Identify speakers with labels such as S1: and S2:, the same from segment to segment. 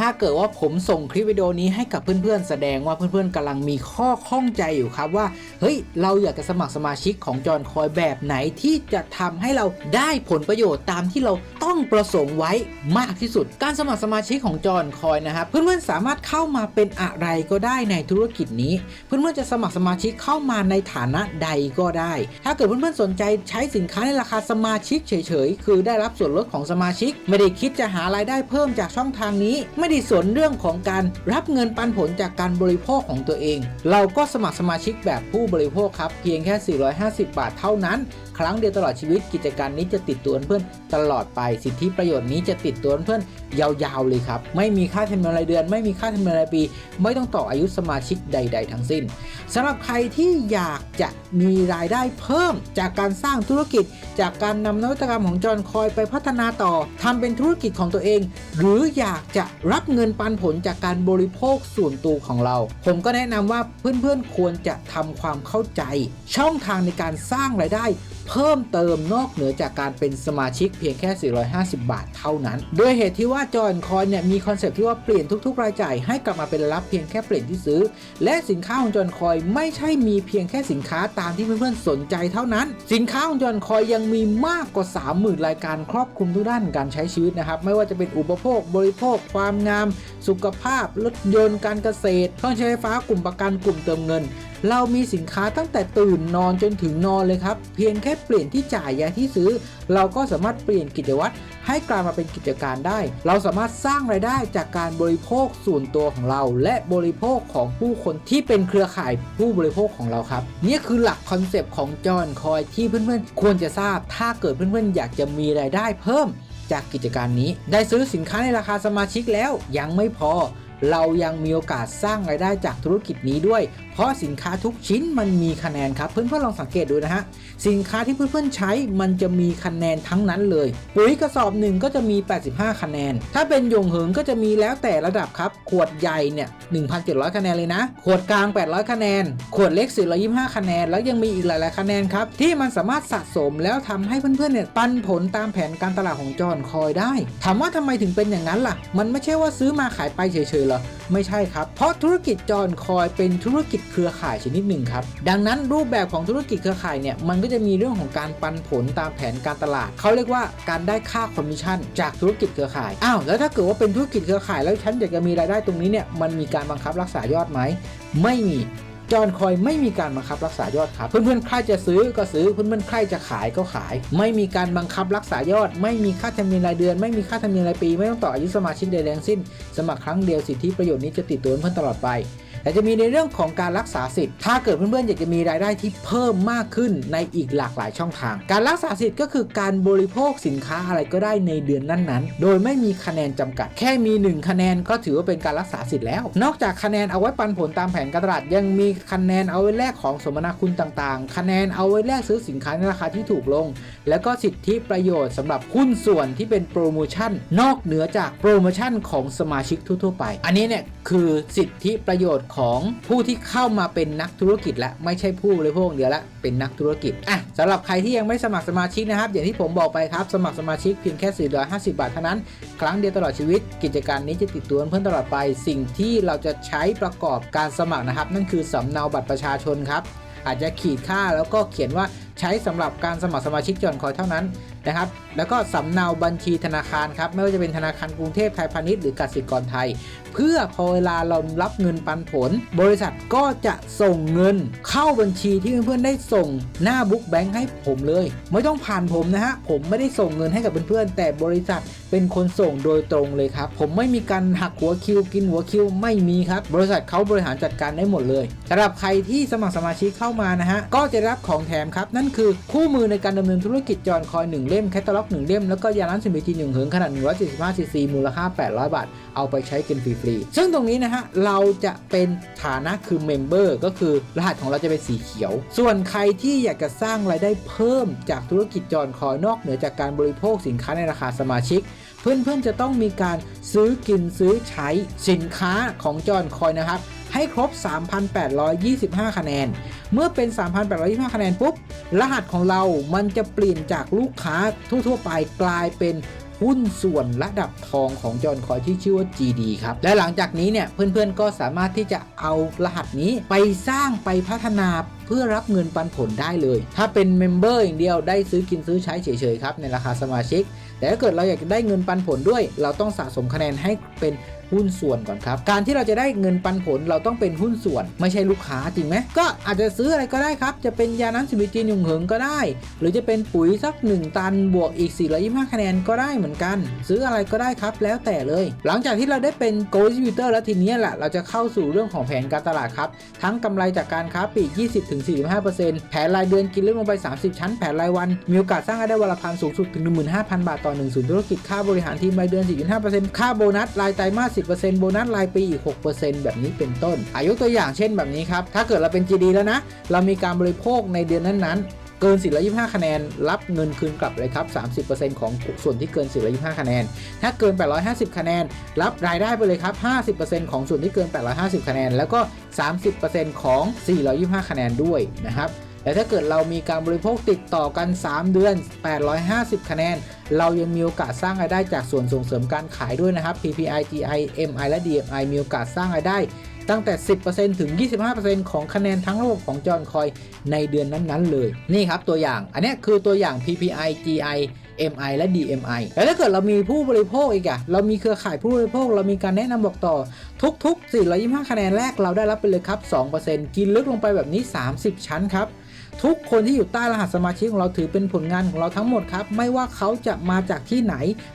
S1: ถ้าเกิดว่าผมส่งคลิปวิดีโอนี้ให้กับเพื่อนๆ แสดงว่าเพื่อนๆกำลังมีข้อข้องใจอยู่ครับว่า เฮ้ย เราอยากจะสมัครสมาชิกของจอนคอยแบบไหนที่จะทำให้เราได้ผลประโยชน์ตามที่เราต้องประสงค์ไว้มากที่สุด การสมัครสมาชิกของจอนคอยนะครับเพื่อนๆสามารถเข้ามาเป็นอะไรก็ได้ในธุรกิจนี้ เพื่อนๆจะสมัครสมาชิกเข้ามาในฐานะใดก็ได้ ถ้าเกิดเพื่อนๆสนใจใช้สินค้าในราคาสมาชิกเฉยๆ คือได้รับส่วนลดของสมาชิก ไม่ได้คิดจะหารายได้เพิ่มจากช่องทางนี้ไม่ได้สนเรื่องของการรับเงินปันผลจากการบริโภคของตัวเอง เราก็สมัครสมาชิกแบบผู้บริโภคครับเพียงแค่ 450 บาทเท่านั้น ครั้งเดียวตลอดชีวิตกิจการนี้จะติดตัวเพื่อนตลอดไปสิทธิประโยชน์นี้จะติดตัวเพื่อนยาวๆเลยครับ ไม่มีค่าธรรมเนียมรายเดือน ไม่มีค่าธรรมเนียมรายปี ไม่ต้องต่ออายุสมาชิกใด ๆ ทั้งสิ้นสำหรับใครที่อยากจะมีรายได้เพิ่ม จากการสร้างธุรกิจ จากการนำนวัตกรรมของจอห์นคอยไปพัฒนาต่อทำเป็นธุรกิจของตัวเอง หรืออยากจะรับับเงินปันผลจากการบริโภคส่วนตัวของเรา ผมก็แนะนำว่าเพื่อนๆควรจะทำความเข้าใจ ช่องทางในการสร้างรายได้ เพิ่มเติมนอกเหนือจากการเป็นสมาชิกเพียงแค่ 450 บาทเท่านั้น โดยเหตุที่ว่าจอยคอยเนี่ยมีคอนเซปต์ที่ว่าเปลี่ยนทุกๆ รายจ่ายให้กลับมาเป็นรับเพียงแค่เปลี่ยนที่ซื้อ และสินค้าของจอยคอยไม่ใช่มีเพียงแค่สินค้าตามที่เพื่อนๆสนใจเท่านั้น สินค้าของจอยคอยยังมีมากกว่า 30,000 รายการครอบคลุมทุกด้านการใช้ชีวิตนะครับ ไม่ว่าจะเป็นอุปโภค บริโภค ความงาม สุขภาพ รถยนต์ การเกษตรเครื่องใช้ไฟฟ้ากลุ่มประกันกลุ่มเติมเงิน เรามีสินค้าตั้งแต่ตื่นนอนจนถึงนอนเลยครับ เพียงแค่เปลี่ยนที่จ่ายยาที่ซื้อ เราก็สามารถเปลี่ยนกิจวัตรให้กลายมาเป็นกิจการได้ เราสามารถสร้างรายได้จากการบริโภคส่วนตัวของเรา และบริโภคของผู้คนที่เป็นเครือข่ายผู้บริโภคของเราครับ นี่คือหลักคอนเซปต์ของจอห์นคอยที่เพื่อนๆ ควรจะทราบ ถ้าเกิดเพื่อนๆ อยากจะมีรายได้เพิ่มจากกิจการนี้ ได้ซื้อสินค้าในราคาสมาชิกแล้วยังไม่พอ เรายังมีโอกาสสร้างรายได้จากธุรกิจนี้ด้วย เพราะสินค้าทุกชิ้นมันมีคะแนนครับ เพื่อนๆลองสังเกตดูนะฮะ สินค้าที่เพื่อนๆใช้มันจะมีคะแนนทั้งนั้นเลย ปุ๋ยกระสอบหนึ่งก็จะมี 85 คะแนน ถ้าเป็นยงเหิงก็จะมีแล้วแต่ระดับครับ ขวดใหญ่เนี่ย 1,700 คะแนนเลยนะ ขวดกลาง 800 คะแนน ขวดเล็ก 425 คะแนน แล้วยังมีอีกหลายๆคะแนนครับที่มันสามารถสะสมแล้วทำให้เพื่อนๆเนี่ยปันผลตามแผนการตลาดของจอห์นคอยได้ ถามว่าทำไมถึงเป็นอย่างนั้นล่ะ มันไม่ใช่ว่าซื้อมาขายไปเฉยๆหรอ ไม่ใช่ครับ เพราะธุรกิจจอนคอยเป็นธุรกิจเครือข่ายชนิดหนึ่งครับ ดังนั้นรูปแบบของธุรกิจเครือข่ายเนี่ยมันก็จะมีเรื่องของการปันผลตามแผนการตลาด เขาเรียกว่าการได้ค่าคอมมิชชั่นจากธุรกิจเครือข่าย อ้าวแล้วถ้าเกิดว่าเป็นธุรกิจเครือข่ายแล้วฉันอยากจะมีรายได้ตรงนี้เนี่ยมันมีการบังคับรักษายอดไหมไม่มี จอนคอยไม่มีการบังคับรักษายอดครับเพื่อนๆใครจะซื้อก็ซื้อเพื่อนๆใครจะขายก็ขาย ไม่มีการบังคับรักษายอด ไม่มีค่าธรรมเนียมรายเดือน ไม่มีค่าธรรมเนียมรายปี ไม่ต้องต่ออายุสมาชิกใดแรงสิ้น สมัครครั้งเดียวสิทธิประโยชน์นี้จะติดตัวเพื่อนตลอดไป แต่จะมีในเรื่องของการรักษาสิทธิ์ ถ้าเกิดเพื่อนๆอยากจะมีรายได้ที่เพิ่มมากขึ้นในอีกหลากหลายช่องทาง การรักษาสิทธิ์ก็คือการบริโภคสินค้าอะไรก็ได้ในเดือนนั้นๆ โดยไม่มีคะแนนจำกัด แค่มี 1 คะแนนก็ถือว่าเป็นการรักษาสิทธิ์แล้ว นอกจากคะแนนเอาไว้ปันผลตามแผนการตลาด ยังมีคะแนนเอาไว้แลกของสมนาคุณต่างๆ คะแนนเอาไว้แลกซื้อสินค้าในราคาที่ถูกลง แล้วก็สิทธิประโยชน์สำหรับหุ้นส่วนที่เป็นโปรโมชั่น นอกเหนือจากโปรโมชั่นของสมาชิกทั่วๆไป อันนี้เนี่ยคือสิทธิประโยชน์ของผู้ที่เข้ามาเป็นนักธุรกิจและไม่ใช่ผู้บริโภคเดียวละเป็นนักธุรกิจอะสำหรับใครที่ยังไม่สมัครสมาชิกนะครับ อย่างที่ผมบอกไปครับ สมัครสมาชิกเพียงแค่ 450 บาทเท่านั้น ครั้งเดียวตลอดชีวิต กิจการนี้จะติดตัวเพื่อนตลอดไป สิ่งที่เราจะใช้ประกอบการสมัครนะครับ นั่นคือสำเนาบัตรประชาชนครับอาจจะขีดค่าแล้วก็เขียนว่าใช้สำหรับการสมัครสมาชิกจอนคอยเท่านั้นนะครับ แล้วก็สำเนาบัญชีธนาคารครับ ไม่ว่าจะเป็นธนาคารกรุงเทพไทยพาณิชย์หรือกสิกรไทย เพื่อพอเวลาเรารับเงินปันผล บริษัทก็จะส่งเงิน เข้าบัญชีที่เพื่อนๆได้ส่งหน้าบุ๊กแบงค์ให้ผมเลย ไม่ต้องผ่านผมนะฮะผมไม่ได้ส่งเงินให้กับเพื่อนๆแต่บริษัทเป็นคนส่งโดยตรงเลยครับ ผมไม่มีการหักหัวคิวกินหัวคิวไม่มีครับ บริษัทเขาบริหารจัดการได้หมดเลยสำหรับใครที่สมัครสมาชิกเข้ามานะฮะก็จะรับของแถมครับ นั่นคือคู่มือในการดำเนินธุรกิจจอนคอย1เล่มแคตตาล็อก1เล่มแล้วก็ยาล้านสิบจีหนึ่งเหิงขนาด175ซีซีมูลค่า 800 บาท เอาไปใช้กันฟรีๆซึ่งตรงนี้นะฮะเราจะเป็นฐานะคือเมมเบอร์ก็คือรหัสของเราจะเป็นสีเขียว ส่วนใครที่อยากจะสร้างรายได้เพิ่มจากธุรกิจจอนคอยนอกเหนือจากการบริโภคสินค้าในราคาสมาชิก เพื่อนๆจะต้องมีการซื้อกินซื้อใช้สินค้าของจอนคอยนะครับให้ครบ 3,825 คะแนน เมื่อเป็น 3,825 คะแนนปุ๊บ รหัสของเรามันจะเปลี่ยนจากลูกค้าทั่ว ๆ ไปกลายเป็น หุ้นส่วนระดับทองของจอห์นคอยที่ชื่อว่า GD ครับ และหลังจากนี้เนี่ย เพื่อนๆก็สามารถที่จะเอารหัสนี้ไปสร้างไปพัฒนาเพื่อรับเงินปันผลได้เลย ถ้าเป็นเมมเบอร์อย่างเดียวได้ซื้อกินซื้อใช้เฉยๆครับในราคาสมาชิก แต่ถ้าเกิดเราอยากได้เงินปันผลด้วย เราต้องสะสมคะแนนให้เป็น หุ้นส่วนก่อนครับ การที่เราจะได้เงินปันผลเราต้องเป็นหุ้นส่วน ไม่ใช่ลูกค้าจริงไหมก็อาจจะซื้ออะไรก็ได้ครับ จะเป็นยาน้ำสิบิจีนยุงเหิงก็ได้ หรือจะเป็นปุ๋ยสัก 1 ตันบวกอีก 425 คะแนนก็ได้เหมือนกัน ซื้ออะไรก็ได้ครับแล้วแต่เลย หลังจากที่เราได้เป็น Gold Distributor แล้วทีนี้แหละเราจะเข้าสู่เรื่องของแผนการตลาดครับ ทั้งกำไรจากการค้าปลีก 20-45%แผนรายเดือนกินลึกลงไป 30 ชั้นแผนรายวัน มีโอกาสสร้างรายได้วันละพันสูงสุดถึง15,000 บาทต่อ1ศูนย์ธุรกิจค่าบริหารทีมรายเดือน 4.5%ค่าโบนัสรายไตรมาส10%โบนัสรายปีอีก 6%แบบนี้เป็นต้น อายุตัวอย่างเช่นแบบนี้ครับ ถ้าเกิดเราเป็น GD แล้วนะ เรามีการบริโภคในเดือนนั้นๆ เกิน 425 คะแนน รับเงินคืนกลับเลยครับ 30%ของส่วนที่เกิน 425 คะแนน ถ้าเกิน 850 คะแนน รับรายได้ไปเลยครับ 50%ของส่วนที่เกิน 850 คะแนน แล้วก็ 30%ของ 425 คะแนนด้วยนะครับ และถ้าเกิดเรามีการบริโภคติดต่อกัน 3 เดือน 850 คะแนน เรายังมีโอกาสสร้างรายได้จากส่วนส่งเสริมการขายด้วยนะครับ PPI GI MI และ DMI มีโอกาสสร้างรายได้ตั้งแต่ 10%ถึง 25%ของคะแนนทั้งระบบของจอห์นคอยในเดือนนั้นๆ เลย นี่ครับตัวอย่าง อันนี้คือตัวอย่าง PPI GI MI และ DMI แล้วถ้าเกิดเรามีผู้บริโภคอีกอะเรามีเครือข่ายผู้บริโภค เรามีการแนะนำบอกต่อ ทุก ๆ 425 คะแนนแรกเราได้รับไปเลยครับ 2%กินลึกลงไปแบบนี้ 30 ชั้นครับ ทุกคนที่อยู่ใต้รหัสสมาชิกของเราถือเป็นผลงานของเราทั้งหมดครับ ไม่ว่าเขาจะมาจากที่ไหน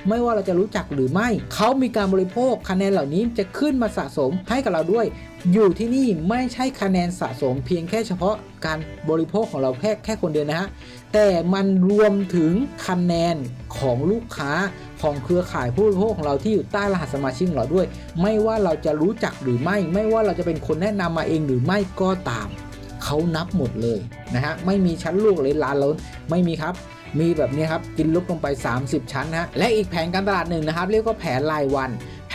S1: ไม่ว่าเราจะรู้จักหรือไม่ เขามีการบริโภคคะแนนเหล่านี้จะขึ้นมาสะสมให้กับเราด้วย อยู่ที่นี่ไม่ใช่คะแนนสะสมเพียงแค่เฉพาะการบริโภคของเราแค่แค่คนเดียวนะฮะแต่มันรวมถึงคะแนนของลูกค้าของเครือข่ายผู้บริโภคของเราที่อยู่ใต้รหัสสมาชิกของเราด้วย ไม่ว่าเราจะรู้จักหรือไม่ ไม่ว่าเราจะเป็นคนแนะนำมาเองหรือไม่ก็ตาม เขานับหมดเลยนะฮะไม่มีชั้นลูกเลยลานล้นไม่มีครับมีแบบนี้ครับกินลุกลงไป 30 ชั้นฮะและอีกแผนการตลาดหนึ่งนะครับ เรียกว่าแผนรายวัน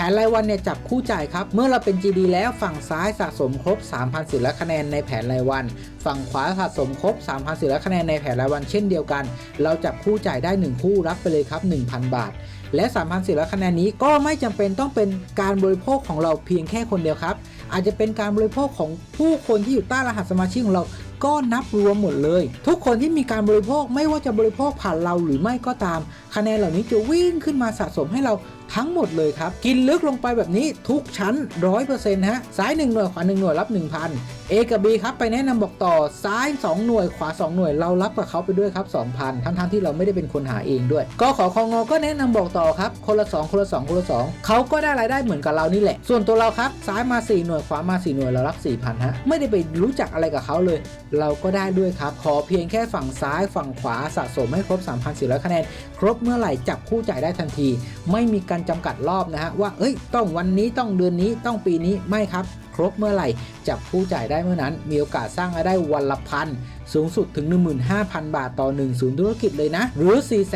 S1: นรายวันเนี่ยจับคู่จ่ายครับ เมื่อเราเป็น GD แล้วฝั่งซ้ายสะสมครบ3,000สิละคะแนนในแผนรายวัน ฝั่งขวาสะสมครบ3,000สิละคะแนนในแผนรายวันเช่นเดียวกัน เราจับคู่จ่ายได้ 1 คู่รับไปเลยครับ 1,000 บาท และ3,000สิละคะแนนนี้ก็ไม่จำเป็นต้องเป็นการบริโภคของเราเพียงแค่คนเดียวครับ อาจจะเป็นการบริโภคของผู้คนที่อยู่ใต้รหัสสมาชิกของเราก็นับรวมหมดเลย ทุกคนที่มีการบริโภคไม่ว่าจะบริโภคผ่านเราหรือไม่ก็ตาม คะแนนเหล่านี้จะวิ่งขึ้นมาสะสมให้เรา ทั้งหมดเลยครับ กินลึกลงไปแบบนี้ทุกชั้น 100%ฮะซ้าย 1 หน่วยขวา 1 หน่วยรับ 1,000 A กับ B ครับไปแนะนำบอกต่อซ้าย 2 หน่วยขวา 2 หน่วยเรารับกับเขาไปด้วยครับ2,000ทั้งๆที่เราไม่ได้เป็นคนหาเองด้วยก็ขอคองอก็แนะนำบอกต่อครับคนละ 2 คนละ 2 คนละ 2เขาก็ได้รายได้เหมือนกับเรานี่แหละ ส่วนตัวเราครับซ้ายมา 4 หน่วยขวามา 4 หน่วยเรารับ4,000ฮะไม่ได้ไปรู้จักอะไรกับเขาเลย เราก็ได้ด้วยครับขอเพียงแค่ฝั่งซ้ายฝั่งขวาสะสมให้ครบ 3,400 คะแนน ครบเมื่อไหร่จับคู่จ่ายได้ทันที ไม่มีการจำกัดรอบนะฮะว่าเอ้ยต้องวันนี้ต้องเดือนนี้ต้องปีนี้ไม่ครับ บเมื่อไหร่จับคู่จ่ายได้เมื่อนั้น มีโอกาสสร้างรายได้วันละพันสูงสุดถึง 15,000 บาทต่อ1ศูนย์ธุรกิจเลยนะ หรือ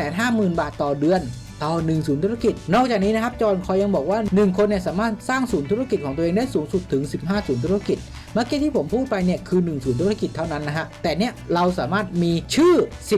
S1: 450,000 บาทต่อเดือนต่อ1ศูนย์ธุรกิจ นอกจากนี้นะครับ จอห์นคอยยังบอกว่า 1 คนเนี่ยสามารถสร้างศูนย์ธุรกิจของตัวเองได้สูงสุดถึง 15ศูนย์ธุรกิจ เมื่อกี้ที่ผมพูดไปเนี่ยคือ1ศูนย์ธุรกิจเท่านั้นนะฮะ แต่เนี่ยเราสามารถมีชื่อ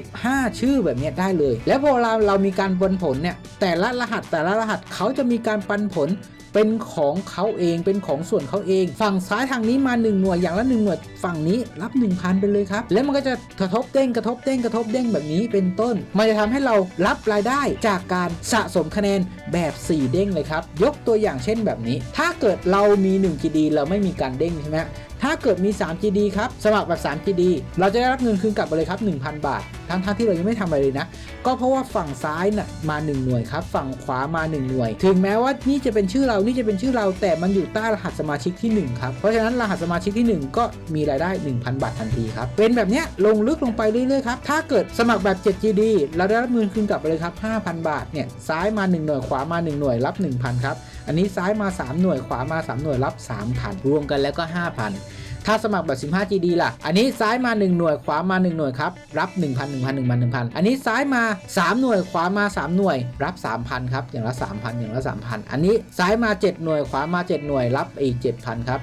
S1: 15 ชื่อแบบเนี้ยได้เลย และพอเราเรามีการปันผลเนี่ยแต่ละรหัสแต่ละรหัสเขาจะมีการปันผล เป็นของเขาเองเป็นของส่วนเขาเอง ฝั่งซ้ายทางนี้มา 1 หน่วยอย่างละ 1 หน่วยฝั่งนี้รับ 1,000 ไปเลยครับ แล้วมันก็จะกระทบเด้งกระทบเด้งกระทบเด้งแบบนี้เป็นต้น มันจะทำให้เรารับรายได้จากการสะสมคะแนนแบบ 4 เด้งเลยครับ ยกตัวอย่างเช่นแบบนี้ ถ้าเกิดเรามี1 GD เราไม่มีการเด้งใช่ไหมถ้าเกิดมี 3 GD ครับ สมัครแบบ 3 GD เราจะได้รับเงินคืนกลับไปเลยครับ 1,000 บาท ทั้งทที่เรายังไม่ทำอะไรเลยนะ ก็เพราะว่าฝั่งซ้ายน่ะมา 1 หน่วยครับ ฝั่งขวามา 1 หน่วย ถึงแม้ว่านี่จะเป็นชื่อเรา นี่จะเป็นชื่อเรา แต่มันอยู่ใต้รหัสสมาชิกที่ 1 ครับ เพราะฉะนั้นรหัสสมาชิกที่ 1 ก็มีรายได้ 1,000 บาททันทีครับ เป็นแบบเนี้ยลงลึกลงไปเรื่อยๆครับ ถ้าเกิดสมัครแบบ 7GD เราได้รับเงินคืนกลับไปเลยครับ 5,000 บาท เนี่ย ซ้ายมา 1 หน่วย ขวามา 1 หน่วย รับ 1,000 ครับ อันนี้ซ้ายมา 3 หน่วย ขวามา 3 หน่วย รับ 3,000 รวมกันแล้วก็ 5,000 ถ้าสมัครแบบ 15GD ล่ะ อันนี้ซ้ายมา 1 หน่วย ขวามา 1 หน่วยครับ รับ 1,000 1,000 1,000 1,000 อันนี้ซ้ายมา 3 หน่วย ขวามา 3 หน่วย รับ 3,000 ครับ อย่างละ 3,000 อย่างละ 3,000 อันนี้ซ้ายมา 7 หน่วย ขวามา 7 หน่วย รับอีก 7,000 ครับ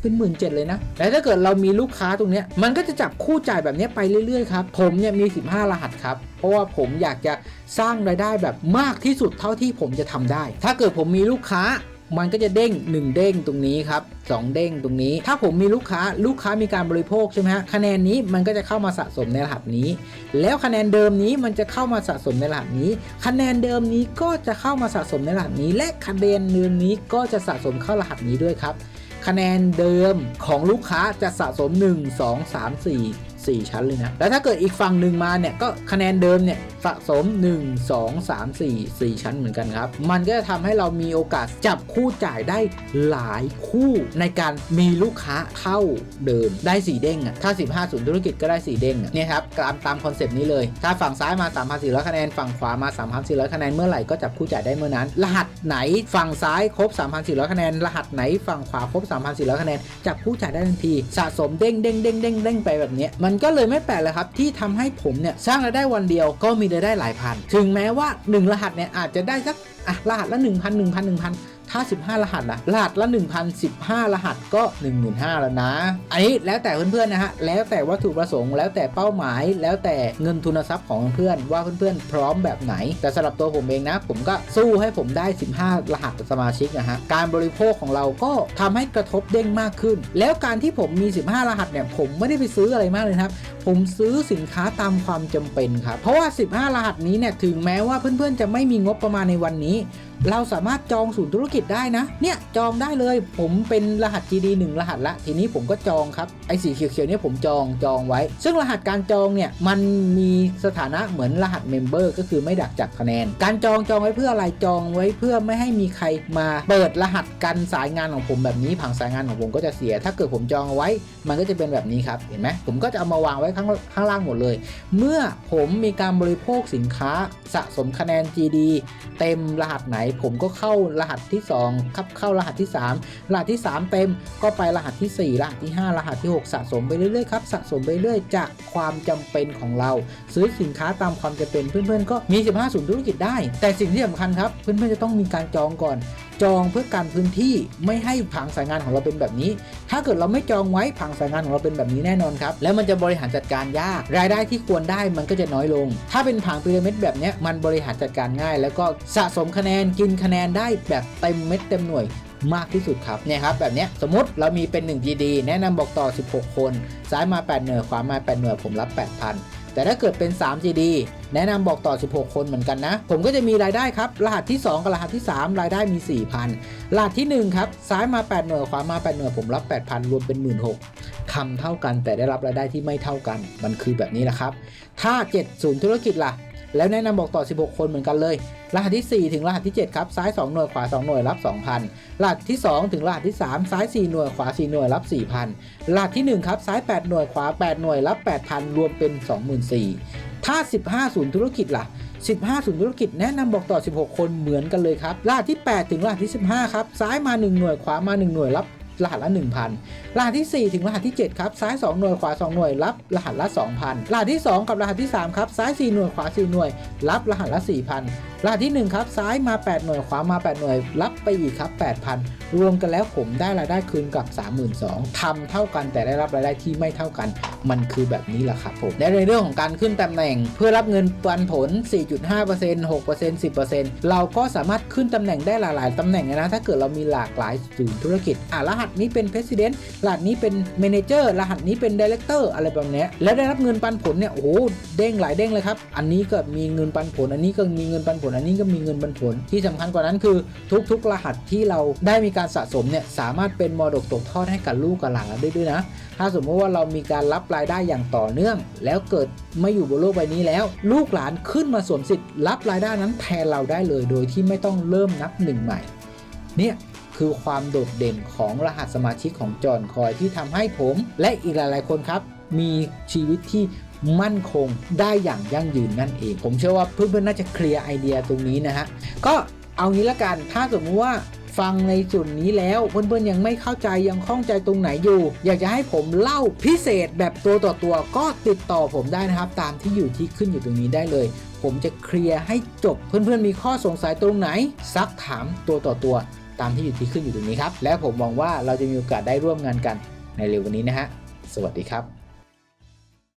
S1: เป็นหมื่นเจ็ดเลยนะ แล้วถ้าเกิดเรามีลูกค้าตรงนี้ มันก็จะจับคู่จ่ายแบบนี้ไปเรื่อยๆครับ ผมเนี่ยมี 15 รหัสครับ เพราะว่าผมอยากจะสร้างรายได้แบบมากที่สุดเท่าที่ผมจะทำได้ ถ้าเกิดผมมีลูกค้า มันก็จะเด้ง 1 เด้งตรงนี้ครับ2เด้งตรงนี้ ถ้าผมมีลูกค้าลูกค้ามีการบริโภคใช่ไหมฮะคะแนนนี้มันก็จะเข้ามาสะสมในรหัสนี้ แล้วคะแนนเดิมนี้มันจะเข้ามาสะสมในรหัสนี้ คะแนนเดิมนี้ก็จะเข้ามาสะสมในรหัสนี้ และคะแนนเดิมนี้ก็จะสะสมเข้ารหัสนี้ด้วยครับ คะแนนเดิมของลูกค้าจะสะสม 1 2 3 4 4 ชั้นเลยนะ แล้วถ้าเกิดอีกฝั่งหนึ่งมาเนี่ย ก็คะแนนเดิมเนี่ยสะสม 1 2 3 4 4 ชั้นเหมือนกันครับ มันก็จะทำให้เรามีโอกาสจับคู่จ่ายได้หลายคู่ในการมีลูกค้าเท่าเดิมได้ 4 เด้งอะถ้า 15ศูนย์ธุรกิจก็ได้ 4 เด้งอะเนี่ยครับตามตามคอนเซปต์นี้เลย ถ้าฝั่งซ้ายมา 3,400 คะแนน ฝั่งขวามา 3,400 คะแนนเมื่อไหร่ก็จับคู่จ่ายได้เมื่อนั้น รหัสไหนฝั่งซ้ายครบ 3,400 คะแนน รหัสไหนฝั่งขวาครบ 3,400 คะแนนจับคู่จ่ายได้ทันที สะสมเด้งเด้งเด้งเด้งเด้งไปแบบนี้มันก็เลยไม่แปลกเลยครับที่ทำให้ผมเนี่ยสร้างรายได้วันเดียวก็มีรายได้หลายพัน ถึงแม้ว่า 1 รหัสเนี่ยอาจจะได้สักอะรหัสละ 1,000 1,000 1,000 ถ้า 15 รหัสล่ะรหัสละ 1,015 รหัสก็ 15,000แล้วนะ อันนี้แล้วแต่เพื่อนๆนะฮะแล้วแต่วัตถุประสงค์แล้วแต่เป้าหมาย แล้วแต่เงินทุนทรัพย์ของเพื่อนๆว่าเพื่อนๆพร้อมแบบไหน แต่สำหรับตัวผมเองนะ ผมก็สู้ให้ผมได้ 15 รหัสสมาชิกนะฮะการบริโภคของเราก็ทำให้กระทบเด้งมากขึ้น แล้วการที่ผมมี 15 รหัสเนี่ยผมไม่ได้ไปซื้ออะไรมากเลยครับผมซื้อสินค้าตามความจำเป็นครับ เพราะว่า 15 รหัสนี้เนี่ยถึงแม้ว่าเพื่อนๆ จะไม่มีงบประมาณในวันนี้ เราสามารถจองศูนย์ธุรกิจได้นะ เนี่ยจองได้เลย ผมเป็นรหัส GD 1 รหัสละ ทีนี้ผมก็จองครับไอ้สีเขียวๆเนี่ยผมจองจองไว้ ซึ่งรหัสการจองเนี่ยมันมีสถานะเหมือนรหัสเมมเบอร์ก็คือไม่ดักจับคะแนน การจองจองไว้เพื่ออะไรจองไว้เพื่อไม่ให้มีใครมาเปิดรหัสกันสายงานของผมแบบนี้ผังสายงานของผมก็จะเสีย ถ้าเกิดผมจองไว้ มันก็จะเป็นแบบนี้ครับเห็นไหมผมก็จะเอามาวางไว้ข้างข้างล่างหมดเลย เมื่อผมมีการบริโภคสินค้าสะสมคะแนน GD เต็มรหัสไหน ผมก็เข้ารหัสที่2ครับเข้ารหัสที่ 3 รหัสที่ 3 เต็มก็ไปรหัสที่ 4 รหัสที่ 5 รหัสที่ 6 สะสมไปเรื่อยๆครับสะสมไปเรื่อยจากความจำเป็นของเรา ซื้อสินค้าตามความจำเป็นเพื่อนๆ ก็มี 15ศูนย์ธุรกิจได้ แต่สิ่งที่สำคัญครับ เพื่อนๆจะต้องมีการจองก่อน จองเพื่อการพื้นที่ไม่ให้ผังสายงานของเราเป็นแบบนี้ ถ้าเกิดเราไม่จองไว้ผังสายงานของเราเป็นแบบนี้แน่นอนครับ แล้วมันจะบริหารจัดการยาก รายได้ที่ควรได้มันก็จะน้อยลง ถ้าเป็นผังพีระมิดแบบนี้มันบริหารจัดการง่าย แล้วก็สะสมคะแนนกินคะแนนได้แบบเต็มเม็ดเต็มหน่วยมากที่สุดครับเนี่ยครับแบบนี้สมมติเรามีเป็น 1 GD แนะนำบอกต่อ 16 คน ซ้ายมา 8 หน่วยขวามา 8 หน่วยผมรับ 8,000 แต่ถ้าเกิดเป็น 3 GD แนะนำบอกต่อ 16 คนเหมือนกันนะ ผมก็จะมีรายได้ครับ รหัสที่ 2 กับรหัสที่ 3 รายได้มี 4,000 รหัสที่ 1 ครับ ซ้ายมา 8 หน่วย ขวามา 8 หน่วย ผมรับ 8,000 รวมเป็น 16,000คำเท่ากันแต่ได้รับรายได้ที่ไม่เท่ากัน มันคือแบบนี้แหละครับ ถ้า 70 ธุรกิจล่ะ แล้วแนะนำบอกต่อ 16 คนเหมือนกันเลย รหัสที่ 4 ถึงรหัสที่ 7 ครับ ซ้าย 2 หน่วย ขวา 2 หน่วย รับ 2,000 รหัสที่ 2 ถึงรหัสที่ 3 ซ้าย 4 หน่วย ขวา 4 หน่วย รับ 4,000 รหัสที่ 1 ครับ ซ้าย 8 หน่วย ขวา 8 หน่วย รับ 8,000 รวมเป็น 24,000 ถ้า 15ศูนย์ธุรกิจล่ะ15ศูนย์ธุรกิจแนะนำบอกต่อ 16 คนเหมือนกันเลยครับรหัสที่ 8 ถึงรหัสที่ 15 ครับ ซ้ายมา 1 หน่วย ขวามา 1 หน่วย รับ รหัสละ 1,000 รหัสที่ 4 ถึงรหัสที่ 7 ครับ ซ้าย 2 หน่วยขวา 2 หน่วย รับรหัสละ 2,000 รหัสที่ 2 กับรหัสที่ 3 ครับ ซ้าย 4 หน่วยขวา 4 หน่วย รับรหัสละ 4,000 รหัสที่ 1 ครับ ซ้ายมา 8 หน่วยขวามา 8 หน่วย รับไปอีกครับ 8,000 รวมกันแล้วผมได้รายได้คืนกับ 32,000ทำเท่ากันแต่ได้รับรายได้ที่ไม่เท่ากัน มันคือแบบนี้แหละครับผมและในเรื่องของการขึ้นตำแหน่ง เพื่อรับเงินปันผล 4.5% 6% 10%เราก็สามารถขึ้นตำแหน่งได้หลาย ๆตำแหน่งนะถ้าเกิดเรามีหลากหลายศูนย์ธุรกิจอะรหัสนี้เป็น President รหัสนี้เป็น Manager รหัสนี้เป็น Director อะไรแบบนี้แล้วได้รับเงินปันผลเนี่ยโอ้โหเด้งหลายเด้งเลยครับ อันนี้ก็มีเงินปันผล อันนี้ก็มีเงินปันผล อันนี้ก็มีเงินปันผล ที่สำคัญกว่านั้นคือทุกๆ รหัสที่เราได้มีการสะสมเนี่ยสามารถเป็นมรดกตกทอดให้กับลูกกับหลานเราได้ด้วยนะ ถ้าสมมติว่าเรามีการรับรายได้อย่างต่อเนื่อง แล้วเกิดไม่อยู่บนโลกใบนี้แล้ว ลูกหลานขึ้นมาสวมสิทธิ์รับรายได้นั้นแทนเราได้เลย โดยที่ไม่ต้องเริ่มนับหนึ่งใหม่ เนี่ย คือความโดดเด่นของรหัสสมาชิกของจอนคอยที่ทำให้ผม และอีกหลาย ๆ คนครับ มีชีวิตที่มั่นคงได้อย่างยั่งยืนนั่นเอง ผมเชื่อว่าเพื่อน ๆ น่าจะเคลียร์ไอเดียตรงนี้นะฮะ ก็เอางี้ละกัน ถ้าสมมติว่าฟังในส่วนนี้แล้วเพื่อนๆยังไม่เข้าใจยังข้องใจตรงไหนอยู่ อยากจะให้ผมเล่าพิเศษแบบตัวต่อตัวก็ติดต่อผมได้นะครับ ตามที่อยู่ที่ขึ้นอยู่ตรงนี้ได้เลย ผมจะเคลียร์ให้จบเพื่อนๆมีข้อสงสัยตรงไหน ซักถามตัวต่อตัว ตามที่อยู่ที่ขึ้นอยู่ตรงนี้ครับ และผมหวังว่าเราจะมีโอกาสได้ร่วมงานกันในเร็ววันนี้นะฮะ สวัสดีครับ